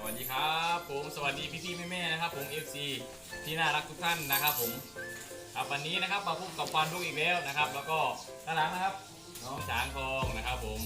สวัสดีครับผมสวัสดีพี่ๆแม่ๆนะครับผม FC ที่น่ารักทุกท่านนะครับผมครับวันนี้นะครับมาพบกับฟันลูกอีกแล้วนะครับ แล้วก็ด้านหลังนะครับ น้องช้างทองนะครับผม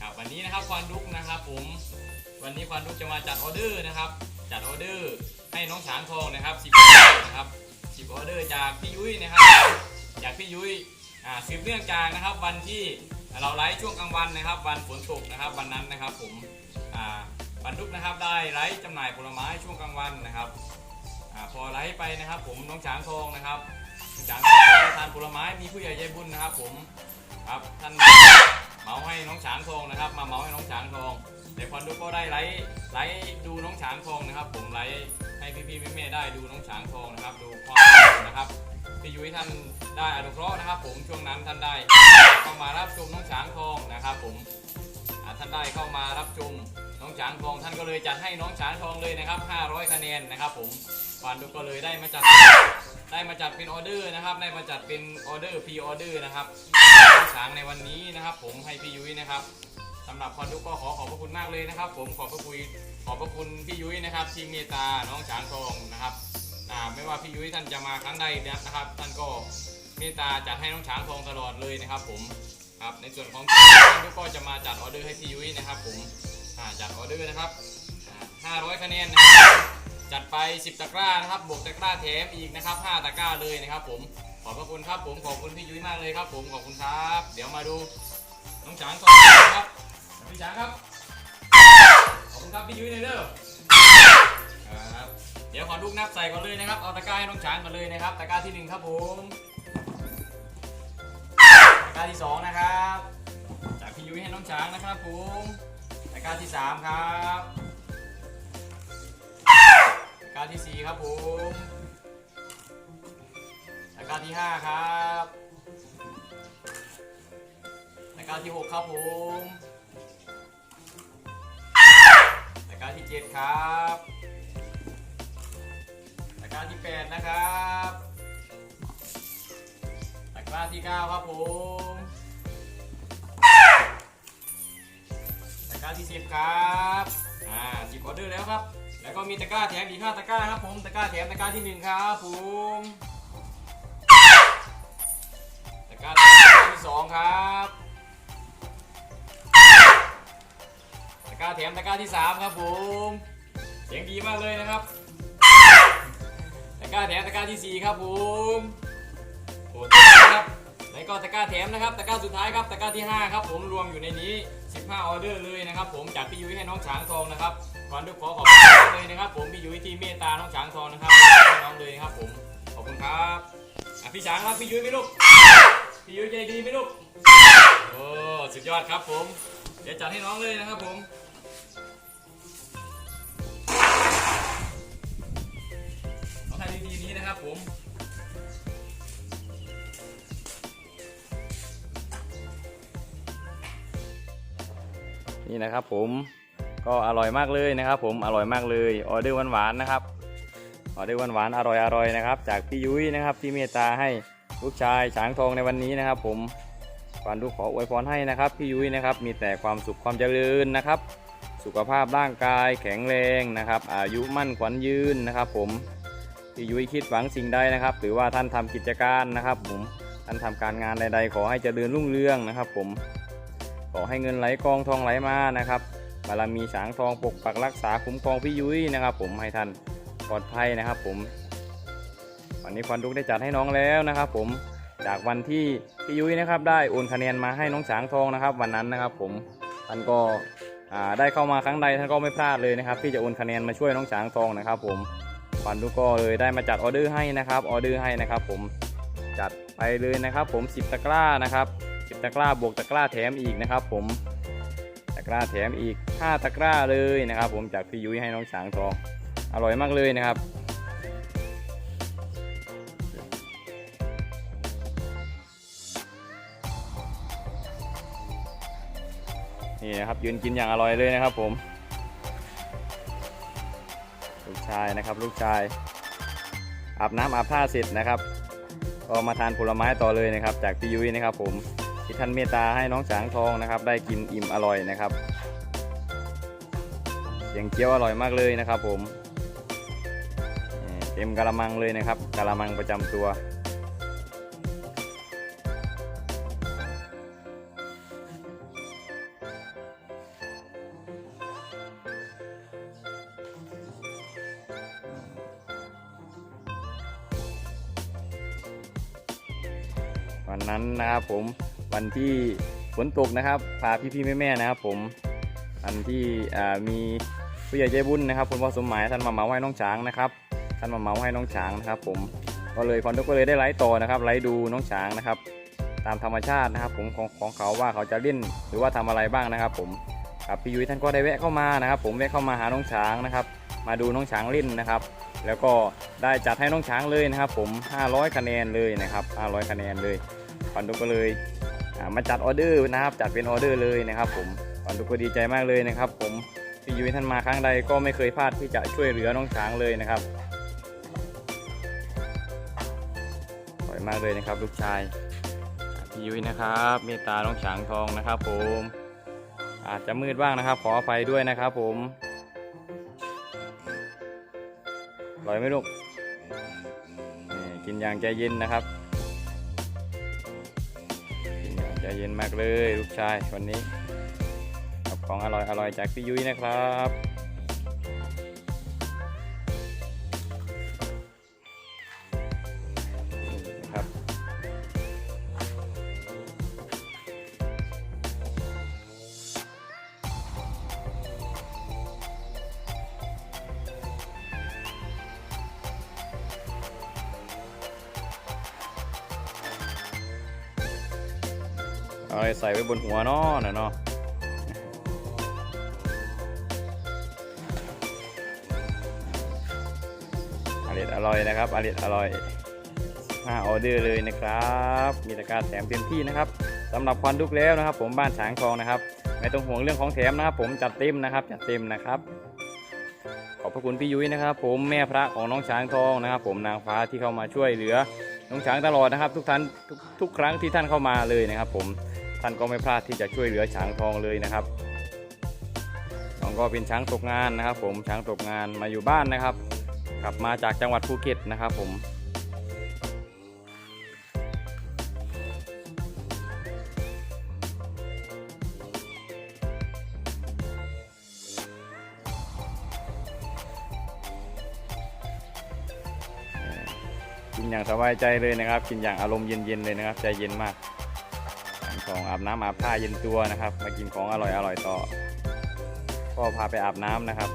ครับวันนี้นะครับฟันลุกนะครับ ผมวันนี้ฟันลุกจะมาจัดออเดอร์นะครับ จัดออเดอร์ให้น้องช้างทองนะครับ10ออเดอร์นะครับ10ออเดอร์จากพี่ยุ้ยนะครับจากพี่ยุ้ยอ่าสืบเนื่องจากนะครับ วันที่เราไลฟ์ช่วงกลางวันนะครับ วันฝนตกนะครับ วันนั้นนะครับ ผมอ่า บรรทุกนะครับได้ไลฟ์จำหน่ายผลไม้ช่วงกลางวันนะครับอพอไลฟ์ไปนะครับ ผมน้องช้างทองนะครับน้องช้างทองทานผลไม้มีผู้ใหญ่ใจบุญนะครับ ผมครับท่านเมาให้น้องช้างทองนะครับ มาเมาให้น้องช้างทองแต่คนดูก็ได้ไลฟ์ไลฟ์ดูน้องช้างทองนะครับ ผมไลฟ์ให้พี่ๆแม่ๆได้ดูน้องช้างทองนะครับ ดูความนะครับพี่ยุ้ยท่านได้อนุเคราะห์นะครับ ผมช่วงนั้นท่านได้เข้ามารับชมน้องช้างทองนะครับ ผมท่านได้เข้ามารับชม น้องช้างทองท่านก็เลยจัดให้น้องช้างทองเลยนะครับ 500 คะแนนนะครับ ผมฟานดุกก็เลยได้มาจัดได้มาจัดเป็นออเดอร์นะครับ ได้มาจัดเป็นออเดอร์พรีออเดอร์นะครับน้องช้างในวันนี้นะครับ ผมให้พี่ยุ้ยนะครับสำหรับฟานดุกก็ขอขอบพระคุณมากเลยนะครับ ผมขอบพระคุณขอบพระคุณพี่ยุ้ยนะครับที่เมตตาน้องช้างทองนะครับอ่าไม่ว่าพี่ยุ้ยท่านจะมาครั้งใดนะครับ ท่านก็เมตตาจัดให้น้องช้างทองตลอดเลยนะครับ ผมครับในส่วนของพี่ท่านก็จะมาจัดออเดอร์ให้พี่ยุ้ยนะครับ ผม อ่าจัดออเดอร์นะครับอ่า500คะแนนนะครับจัดไป 10 ตะกร้านะครับบวกตะกร้าแถมอีกนะครับ 5 ตะกร้าเลยนะครับ ผมขอบพระคุณครับผมขอบคุณพี่ยุ้ยมากเลยครับ ผมขอบคุณครับ เดี๋ยวมาดูน้องช้างทองครับพี่ช้างครับขอบคุณครับพี่ยุ้ยเลยเด้อครับเดี๋ยวขอลูกนับใส่ก่อนเลยนะครับเอาตะกร้าให้น้องช้างก่อนเลยนะครับ ตะกร้าที่หนึ่งครับผมตะกร้าที่สองนะครับ จากพี่ยุ้ยให้น้องช้างนะครับผม ตะการที่สามครับตะกร้าที่สี่ครับผมตะการที่ห้าครับตะการที่หกครับผมตะการที่เจ็ดครับตะการที่8นะครับตะการที่9ครับผม ร้าที่10ครับอ่า10ออเดอร์แล้วครับ แล้วก็มีตะกร้าแถมอีก5ตะกร้าครับผมตะกร้าแถมตะกร้าที่1ครับผมตะกร้าแถมตะกร้าที่2ครับตะกร้าแถมตะกร้าที่3ครับผมเสียงดีมากเลยนะครับตะกร้าแถมตะกร้าที่4ครับผม มนะครับตะกร้าสุดท้ายครับตะกร้าที่ 5 ครับผมรวมอยู่ในนี้ 15 ออเดอร์เลยนะครับผมจากพี่ยุ้ยให้น้องช้างทองนะครับก่อนด้วยขอขอบคุณเลยนะครับ ผมพี่ยุ้ยที่เมตตาน้องช้างทองนะครับให้น้องเลยครับผมขอบคุณครับอะพี่ช้างครับพี่ยุ้ยไหมลูกพี่ยุ้ยใจดีไหมลูกโอ้สุดยอดครับผม เดี๋ยวจัดให้น้องเลยนะครับผมต้องทำดีๆนี้นะครับผม นี่นะครับผมก็อร่อยมากเลยนะครับ ผมอร่อยมากเลยออเดอร์หวานๆนะครับออเดอร์หวานๆอร่อยๆนะครับ จากพี่ยุ้ยนะครับที่เมตตาให้ลูกชายช้างทองในวันนี้นะครับ ผมก่อนดูขออวยพรให้นะครับพี่ยุ้ยนะครับมีแต่ความสุขความเจริญนะครับ สุขภาพร่างกายแข็งแรงนะครับ อายุมั่นขวัญยืนนะครับ ผมพี่ยุ้ยคิดหวังสิ่งใดนะครับ หรือว่าท่านทำกิจการนะครับ ผมท่านทำการงานใด ๆ ขอให้เจริญรุ่งเรืองนะครับ ผม ขอให้เงินไหลกองทองไหลมานะครับบารมีสางทองปกปักรักษาคุ้มครองพี่ยุ้ยนะครับ ผมให้ท่านปลอดภัยนะครับ ผม วันนี้ควันดุกได้จัดให้น้องแล้วนะครับ ผมจากวันที่พี่ยุ้ยนะครับ ได้โอนคะแนนมาให้น้องสางทองนะครับ วันนั้นนะครับ ผมท่านก็ได้เข้ามาครั้งใดท่านก็ไม่พลาดเลยนะครับ ที่จะโอนคะแนนมาช่วยน้องสางทองนะครับ ผมฟันดูก็เลยได้มาจัดออเดอร์ให้นะครับออเดอร์ให้นะครับ ผมจัดไปเลยนะครับ ผม10ตะกร้านะครับ 10ตะกร้าบวกตะกร้าแถมอีกนะครับ ผมตะกร้าแถมอีก5ตะกร้าเลยนะครับ ผมจากพี่ยุ้ยให้น้องสางทองอร่อยมากเลยนะครับนี่นะครับยืนกินอย่างอร่อยเลยนะครับ ผม ลูกชายนะครับลูกชาย อาบน้ำอาบท่าเสร็จนะครับ ก็มาทานผลไม้ต่อเลยนะครับ จากพี่ยุ้ยนะครับผม ที่ท่านเมตตาให้น้องสางทองนะครับ ได้กินอิ่มอร่อยนะครับเสียงเกี๊ยวอร่อยมากเลยนะครับ ผมเต็มกะละมังเลยนะครับกะละมังประจำตัววันนั้นนะครับผม วันที่ฝนตกนะครับ พาพี่ๆแม่ๆนะครับ ผมอันที่มีผู้ใหญ่ใจบุญนะครับคุณพ่อสมหมายท่านมาเมาให้น้องช้างนะครับ ท่านมาเมาให้น้องช้างนะครับ ผมก็เลยคอนโดก็เลยได้ไลฟ์ต่อนะครับไลฟ์ดูน้องช้างนะครับ ตามธรรมชาตินะครับ ผมของของเขาว่าเขาจะเล่นหรือว่าทำอะไรบ้างนะครับ ผมครับพี่ยุ้ยท่านก็ได้แวะเข้ามานะครับ ผมแวะเข้ามาหาน้องช้างนะครับ มาดูน้องช้างเล่นนะครับ แล้วก็ได้จัดให้น้องช้างเลยนะครับ ผม 500 คะแนนเลยนะครับ 500 คะแนนเลยคอนโดก็เลย มาจัดออเดอร์นะครับ จัดเป็นออเดอร์เลยนะครับ ผมคอนโดก็ดีใจมากเลยนะครับ ผมพี่ยุ้ยท่านมาครั้งใดก็ไม่เคยพลาดที่จะช่วยเหลือน้องช้างเลยนะครับสวยมากเลยนะครับ ลูกชายอ่าพี่ยุ้ยนะครับ เมตตาน้องช้างทองนะครับ ผม อาจจะมืดบ้างนะครับ ขออภัยด้วยนะครับ ผมอร่อยไหมลูกนี่กินอย่างใจเย็นนะครับ ย็นมากเลยลูกชายวันนี้กับของอร่อยอร่อยจากพี่ยุ้ยนะครับ เอาอะไรใส่ไว้บนหัวเนาะนะเนาะอร่อยอร่อยนะครับอร่อยอร่อยห้าออเดอร์เลยนะครับ มีตะกร้ารแถมเต็มที่นะครับสำหรับควันทุกแล้วนะครับ ผมบ้านฉางทองนะครับ ไม่ต้องห่วงเรื่องของแถมนะครับผมจัดเต็มนะครับจัดเต็มนะครับ ขอบพระคุณพี่ยุ้ยนะครับ ผมแม่พระของน้องช้างทองนะครับ ผมนางฟ้าที่เข้ามาช่วยเหลือน้องช้างตลอดนะครับ ทุกท่านทุกทุกครั้งที่ท่านเข้ามาเลยนะครับ ผม ท่านก็ไม่พลาดที่จะช่วยเหลือช้างทองเลยนะครับน้องก็เป็นช้างตกงานนะครับ ผมช้างตกงานมาอยู่บ้านนะครับ กลับมาจากจังหวัดภูเก็ตนะครับ ผมกินอย่างสบายใจเลยนะครับ กินอย่างอารมณ์เย็นๆเลยนะครับ ใจเย็นมาก ของอาบน้ำอาบผ้าเย็นตัวนะครับ มากินของอร่อยอร่อยต่อ ก็พาไปอาบน้ำนะครับ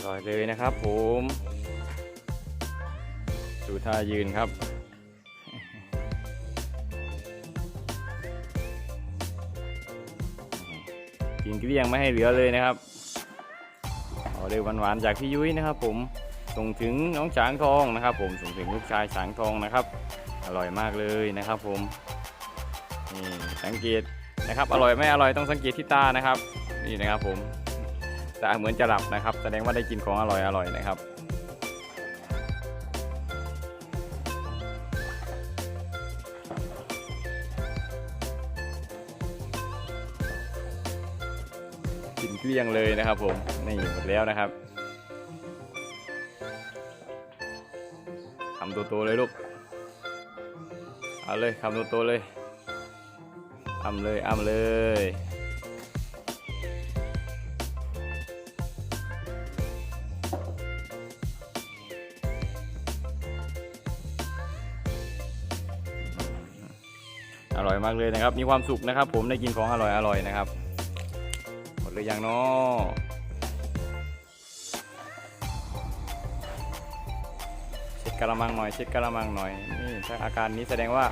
อร่อยเลยนะครับผมดูท่ายืนครับ กินเกลี้ยงไม่ให้เหลือเลยนะครับออเดอร์หวานๆจากพี่ยุ้ยนะครับ ผมส่งถึงน้องช้างทองนะครับ ผมส่งถึงลูกชายช้างทองนะครับ อร่อยมากเลยนะครับ ผมนี่สังเกตนะครับ อร่อยไม่อร่อยต้องสังเกตที่ตานะครับ นี่นะครับผม ตาเหมือนจะหลับนะครับ แสดงว่าได้กินของอร่อยอร่อยนะครับ กินเกลี้ยงเลยนะครับผม นี่หมดแล้วนะครับคำโตๆเลยลูก เอาเลยคำโตๆเลยอ้ำเลยอ้ำเลย อร่อยมากเลยนะครับ มีความสุขนะครับ ผมได้กินของอร่อยอร่อยนะครับ หมดหรือยังเนาะเช็ดกระมังหน่อยเช็ดกระมังหน่อยนี่ถ้าอาการนี้แสดงว่า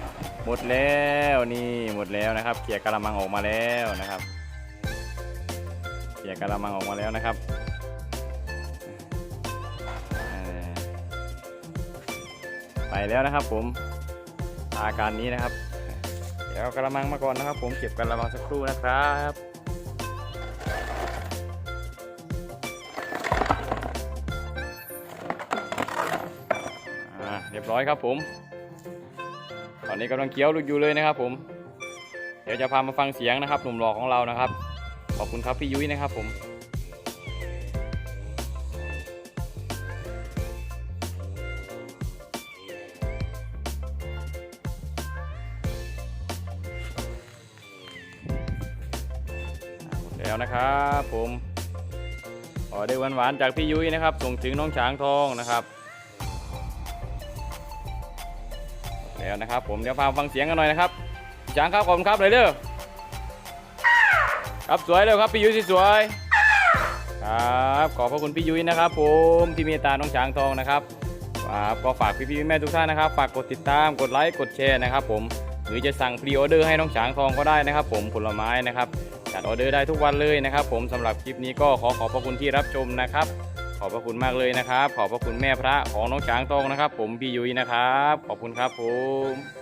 หมดแล้วนี่หมดแล้วนะครับเขี่ยกระมังออกมาแล้วนะครับเสียกระมังออกมาแล้วนะครับไปแล้วนะครับผมอาการนี้นะครับ เดี๋ยวเอากระมังมาก่อนนะครับ ผมเก็บกระมังสักครู่นะครับเรียบร้อยครับผม ตอนนี้กำลังเคี้ยวลูกอยู่เลยนะครับ ผม เดี๋ยวจะพามาฟังเสียงนะครับหนุ่มหล่อของเรานะครับ ขอบคุณครับพี่ยุ้ยนะครับผม แล้วนะครับผมขอได้หวานๆจากพี่ยุ้ยนะครับ ส่งถึงน้องช้างทองนะครับ แล้วนะครับ ผมเดี๋ยวพาฟังเสียงกันหน่อยนะครับช้างครับขอบคุณครับเลยเด้อครับสวยเลยครับพี่ยุ้ยสวยครับขอบพระคุณพี่ยุ้ยนะครับ ผมที่เมตตาน้องช้างทองนะครับครับก็ฝากพี่ๆแม่ทุกท่านนะครับ ฝากกดติดตามกดไลค์กดแชร์นะครับ ผมหรือจะสั่งพรีออเดอร์ให้น้องช้างทองก็ได้นะครับ ผมผลไม้นะครับ จัดออเดอร์ได้ทุกวันเลยนะครับ ผมสำหรับคลิปนี้ก็ขอขอบพระคุณที่รับชมนะครับ ขอบพระคุณมากเลยนะครับ ขอบพระคุณแม่พระของน้องช้างตองนะครับ ผมพี่ยุ้ยนะครับ ขอบคุณครับผม